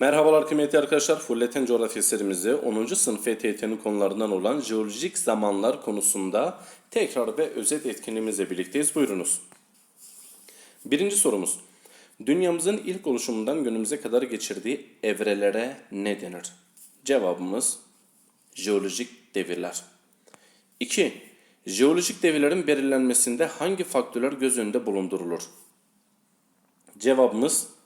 Merhabalar kıymetli arkadaşlar. Fulletin coğrafya serimizde 10. sınıf ETYT'nin konularından olan jeolojik zamanlar konusunda tekrar ve özet etkinliğimizle birlikteyiz. Buyurunuz. Birinci sorumuz. Dünyamızın ilk oluşumundan günümüze kadar geçirdiği evrelere ne denir? Cevabımız jeolojik devirler. 2. Jeolojik devirlerin belirlenmesinde hangi faktörler göz önünde bulundurulur? Cevabımız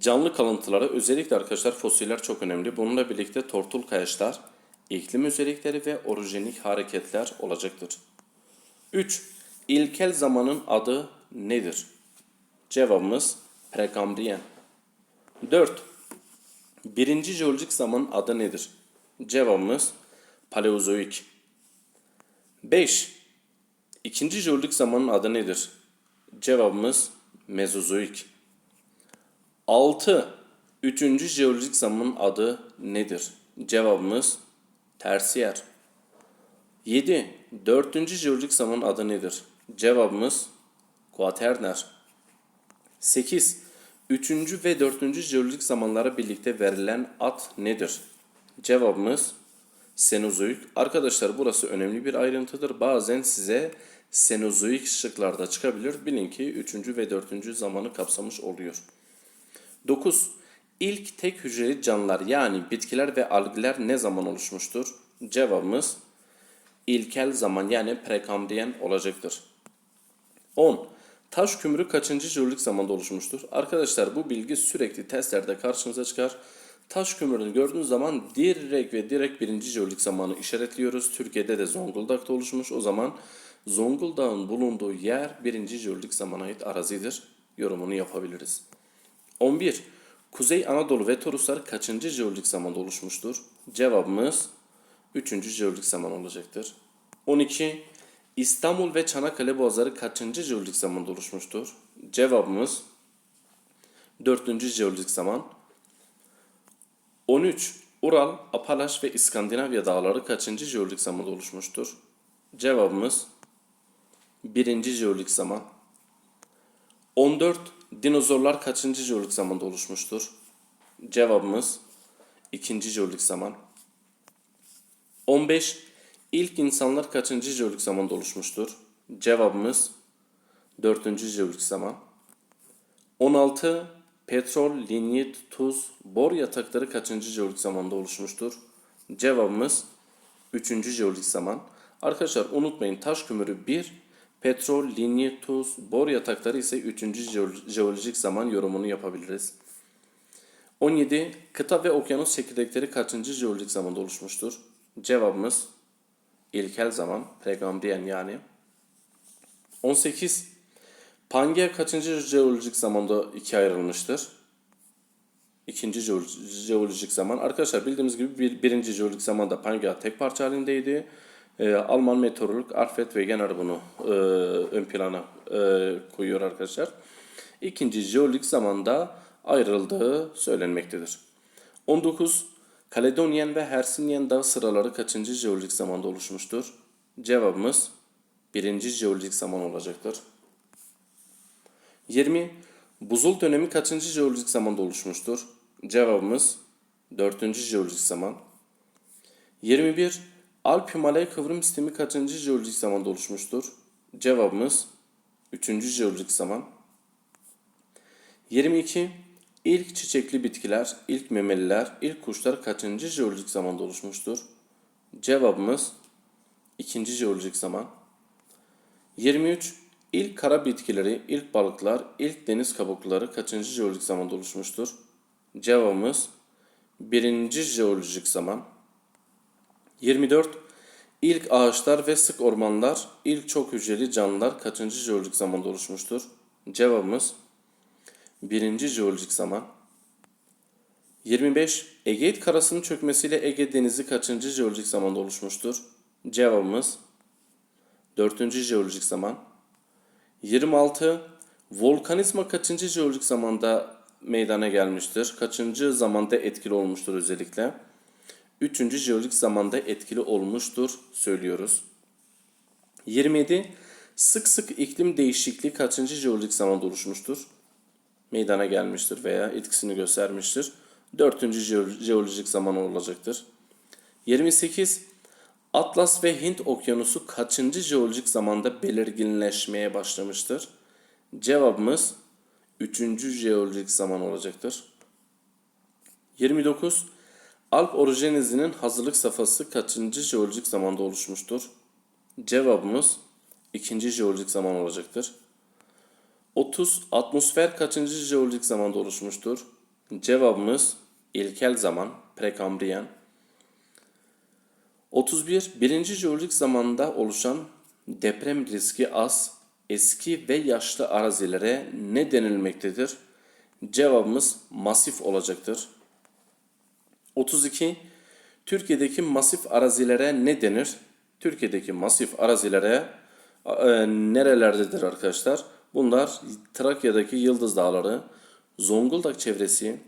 Canlı kalıntıları özellikle arkadaşlar fosiller çok önemli. Bununla birlikte tortul kayaçlar, iklim özellikleri ve orijenik hareketler olacaktır. 3. İlkel zamanın adı nedir? Cevabımız Prekambriyen. 4. Birinci jeolojik zamanın adı nedir? Cevabımız Paleozoik. 5. İkinci jeolojik zamanın adı nedir? Cevabımız Mezozoik. 6. Üçüncü jeolojik zamanın adı nedir? Cevabımız tersiyer. 7. Dördüncü jeolojik zamanın adı nedir? Cevabımız kuaterner. 8. Üçüncü ve dördüncü jeolojik zamanlara birlikte verilen ad nedir? Cevabımız Senozoik. Arkadaşlar burası önemli bir ayrıntıdır. Bazen size Senozoik şıklarda çıkabilir. Bilin ki üçüncü ve dördüncü zamanı kapsamış oluyor. 9. İlk tek hücreli canlılar yani bitkiler ve algler ne zaman oluşmuştur? Cevabımız ilkel zaman yani prekambriyen olacaktır. 10. Taş kümürü kaçıncı jeolojik zamanda oluşmuştur? Arkadaşlar bu bilgi sürekli testlerde karşınıza çıkar. Taş kömürünü gördüğünüz zaman direkt ve direkt birinci jeolojik zamanı işaretliyoruz. Türkiye'de de Zonguldak'ta oluşmuş. O zaman Zonguldak'ın bulunduğu yer birinci jeolojik zamana ait arazidir. Yorumunu yapabiliriz. 11. Kuzey Anadolu ve Toroslar kaçıncı jeolojik zamanda oluşmuştur? Cevabımız 3. jeolojik zaman olacaktır. 12. İstanbul ve Çanakkale boğazları kaçıncı jeolojik zamanda oluşmuştur? Cevabımız 4. jeolojik zaman. 13. Ural, Apalaş ve İskandinavya dağları kaçıncı jeolojik zamanda oluşmuştur? Cevabımız 1. jeolojik zaman. 14. Dinozorlar kaçıncı jeolojik zamanda oluşmuştur? Cevabımız 2. jeolojik zaman. 15. İlk insanlar kaçıncı jeolojik zamanda oluşmuştur? Cevabımız 4. jeolojik zaman. 16. Petrol, linyit, tuz, bor yatakları kaçıncı jeolojik zamanda oluşmuştur? Cevabımız 3. jeolojik zaman. Arkadaşlar unutmayın taş kömürü 1, petrol, linyit, tuz, bor yatakları ise 3. jeolojik zaman yorumunu yapabiliriz. 17. Kıta ve okyanus çekirdekleri kaçıncı jeolojik zamanda oluşmuştur? Cevabımız ilkel zaman, pregambriyen yani. 18. Pangea kaçıncı jeolojik zamanda ikiye ayrılmıştır? İkinci jeolojik zaman. Arkadaşlar bildiğimiz gibi bir, birinci jeolojik zamanda Pangea tek parça halindeydi. Ee, Alman meteorolog Alfred Wegener bunu e, ön plana e, koyuyor arkadaşlar. İkinci jeolojik zamanda ayrıldığı söylenmektedir. 19. Kaledonyen ve Hersinyen dağ sıraları kaçıncı jeolojik zamanda oluşmuştur? Cevabımız birinci jeolojik zaman olacaktır. 20. Buzul dönemi kaçıncı jeolojik zamanda oluşmuştur? Cevabımız 4. jeolojik zaman. 21. Alp Himalaya kıvrım sistemi kaçıncı jeolojik zamanda oluşmuştur? Cevabımız 3. jeolojik zaman. 22. İlk çiçekli bitkiler, ilk memeliler, ilk kuşlar kaçıncı jeolojik zamanda oluşmuştur? Cevabımız 2. jeolojik zaman. 23. İlk kara bitkileri, ilk balıklar, ilk deniz kabukları kaçıncı jeolojik zamanda oluşmuştur? Cevabımız 1. jeolojik zaman. 24. İlk ağaçlar ve sık ormanlar, ilk çok hücreli canlılar kaçıncı jeolojik zamanda oluşmuştur? Cevabımız 1. jeolojik zaman. 25. Egeid karasının çökmesiyle Ege denizi kaçıncı jeolojik zamanda oluşmuştur? Cevabımız 4. jeolojik zaman. 26. Volkanizma kaçıncı jeolojik zamanda meydana gelmiştir? Kaçıncı zamanda etkili olmuştur özellikle? 3. jeolojik zamanda etkili olmuştur söylüyoruz. 27. Sık sık iklim değişikliği kaçıncı jeolojik zamanda oluşmuştur? Meydana gelmiştir veya etkisini göstermiştir. dördüncü jeo- jeolojik zaman olacaktır. 28. Atlas ve Hint okyanusu kaçıncı jeolojik zamanda belirginleşmeye başlamıştır? Cevabımız 3. jeolojik zaman olacaktır. 29. Alp orojenizinin hazırlık safhası kaçıncı jeolojik zamanda oluşmuştur? Cevabımız 2. jeolojik zaman olacaktır. 30. Atmosfer kaçıncı jeolojik zamanda oluşmuştur? Cevabımız ilkel zaman, prekambriyen. 31. Birinci jeolojik zamanda oluşan deprem riski az, eski ve yaşlı arazilere ne denilmektedir? Cevabımız masif olacaktır. 32. Türkiye'deki masif arazilere ne denir? Türkiye'deki masif arazilere e, nerelerdedir arkadaşlar? Bunlar Trakya'daki Yıldız Dağları, Zonguldak çevresi,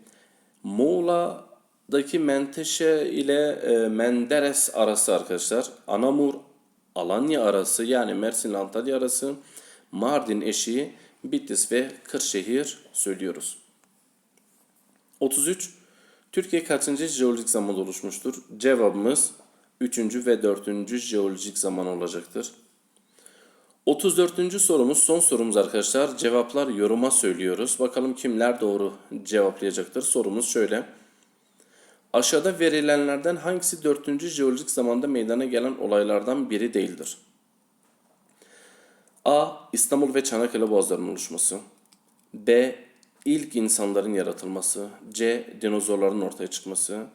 Muğla'daki Menteşe ile e, Menderes arası arkadaşlar. Anamur, Alanya arası yani Mersin Antalya arası, Mardin eşiği, Bitlis ve Kırşehir söylüyoruz. 33. Türkiye kaçıncı jeolojik zamanda oluşmuştur? Cevabımız 3. ve 4. jeolojik zaman olacaktır. 34. sorumuz son sorumuz arkadaşlar. Cevaplar yoruma söylüyoruz. Bakalım kimler doğru cevaplayacaktır. Sorumuz şöyle. Aşağıda verilenlerden hangisi 4. jeolojik zamanda meydana gelen olaylardan biri değildir? A. İstanbul ve Çanakkale boğazlarının oluşması. B. İlk insanların yaratılması. C. Dinozorların ortaya çıkması.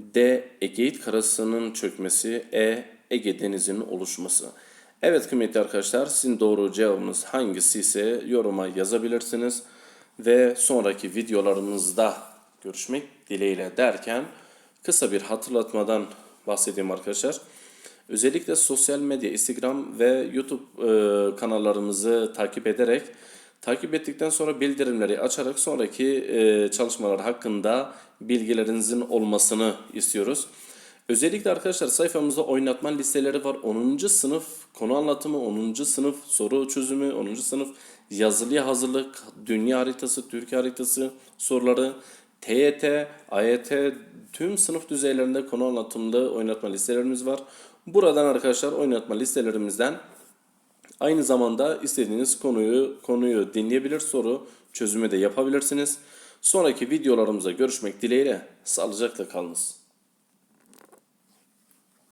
D. Egeit karasının çökmesi. E. Ege denizinin oluşması. Evet kıymetli arkadaşlar sizin doğru cevabınız hangisi ise yoruma yazabilirsiniz. Ve sonraki videolarımızda görüşmek dileğiyle derken kısa bir hatırlatmadan bahsedeyim arkadaşlar. Özellikle sosyal medya, Instagram ve YouTube e, kanallarımızı takip ederek takip ettikten sonra bildirimleri açarak sonraki e, çalışmalar hakkında bilgilerinizin olmasını istiyoruz. Özellikle arkadaşlar sayfamızda oynatma listeleri var. 10. sınıf konu anlatımı, 10. sınıf soru çözümü, 10. sınıf yazılıya hazırlık, dünya haritası, Türkiye haritası soruları, TYT, AYT tüm sınıf düzeylerinde konu anlatımlı oynatma listelerimiz var. Buradan arkadaşlar oynatma listelerimizden aynı zamanda istediğiniz konuyu konuyu dinleyebilir, soru çözümü de yapabilirsiniz. Sonraki videolarımızda görüşmek dileğiyle sağlıcakla kalınız.